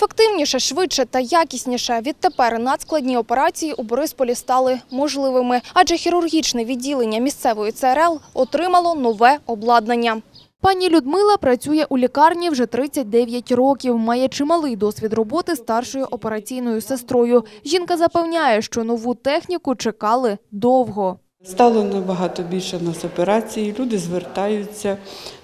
Ефективніше, швидше та якісніше відтепер надскладні операції у Борисполі стали можливими, адже хірургічне відділення місцевої ЦРЛ отримало нове обладнання. Пані Людмила працює у лікарні вже 39 років, має чималий досвід роботи старшою операційною сестрою. Жінка запевняє, що нову техніку чекали довго. Стало набагато більше в нас операцій, люди звертаються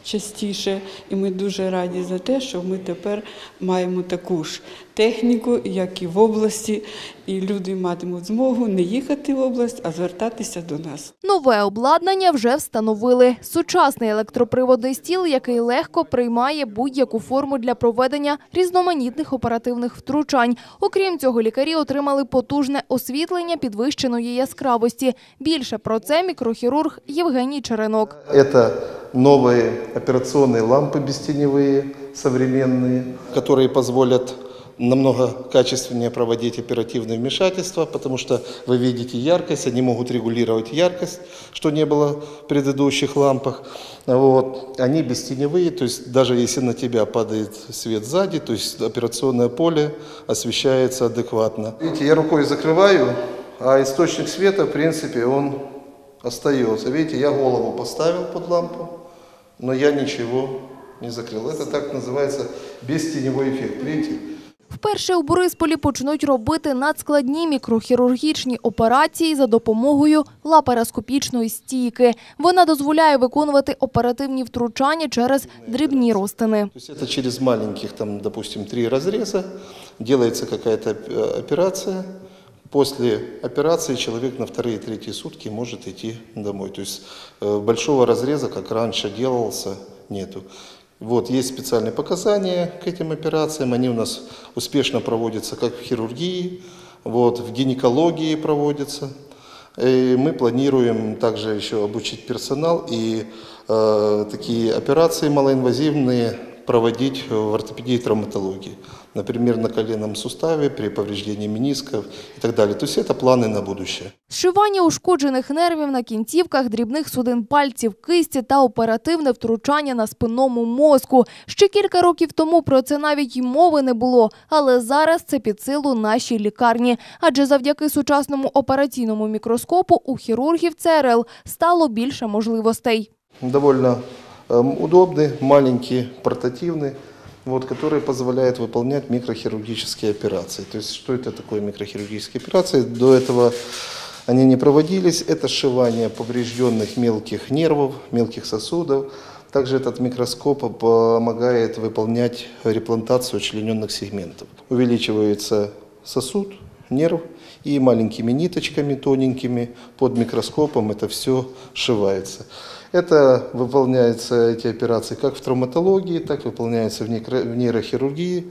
частіше, і ми дуже раді за те, що ми тепер маємо таку ж техніку, як і в області, і люди матимуть змогу не їхати в область, а звертатися до нас. Нове обладнання вже встановили. Сучасний електроприводний стіл, який легко приймає будь-яку форму для проведення різноманітних оперативних втручань. Окрім цього, лікарі отримали потужне освітлення підвищеної яскравості. Більше про це мікрохірург Євгеній Черенок. Это новые операционные лампы бестеневые, современные, которые позволят намного качественнее проводить оперативные вмешательства, потому что вы видите яркость, они могут регулировать яркость, что не было в предыдущих лампах. Вот. Они бестеневые, то есть даже если на тебя падает свет сзади, то есть операционное поле освещается адекватно. Видите, я рукой закрываю, а источник света, в принципе, он остается. Видите, я голову поставил под лампу, но я ничего не закрыл. Это так называется бестеневой эффект. Видите? Вперше у Борисполі почнуть робити надскладні мікрохірургічні операції за допомогою лапароскопічної стійки. Вона дозволяє виконувати оперативні втручання через дрібні розтини. То есть это через маленьких, там, допустим, три разреза делается какая-то оп- операция. После операции человек на вторые третьи сутки может идти домой. То есть э, большого разреза, как раньше делался, нету. Вот, есть специальные показания к этим операциям. Они у нас успешно проводятся как в хирургии, вот, в гинекологии проводятся. И мы планируем также еще обучить персонал и э, такие операции малоинвазивные проводить в ортопедии и травматологии. Например, на коленном суставе, при повреждении менисков и так далее. То есть это планы на будущее. Зшивання ушкоджених нервів на кінцівках, дрібних судин пальців, кисті та оперативне втручання на спинному мозку. Ще кілька років тому про це навіть й мови не було, але зараз це під силу нашій лікарні. Адже завдяки сучасному операційному мікроскопу у хірургів ЦРЛ стало більше можливостей. Довольно эм, удобный, маленький, портативный, вот, который позволяет выполнять микрохирургические операции. То есть что это такое микрохирургические операции? До этого они не проводились. Это сшивание поврежденных мелких нервов, мелких сосудов. Также этот микроскоп помогает выполнять реплантацию члененных сегментов. Увеличивается сосуд, нерв, и маленькими ниточками тоненькими под микроскопом это все сшивается. Это выполняется, эти операции, как в травматологии, так выполняются в некро- в нейрохирургии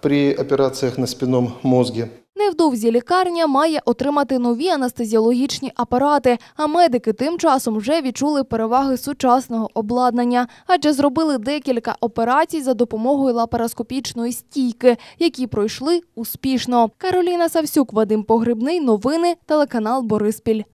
при операциях на спинном мозге. Невдовзі лікарня має отримати нові анестезіологічні апарати, а медики тим часом вже відчули переваги сучасного обладнання, адже зробили декілька операцій за допомогою лапароскопічної стійки, які пройшли успішно. Кароліна Савсюк, Вадим Погребний, новини, телеканал Бориспіль.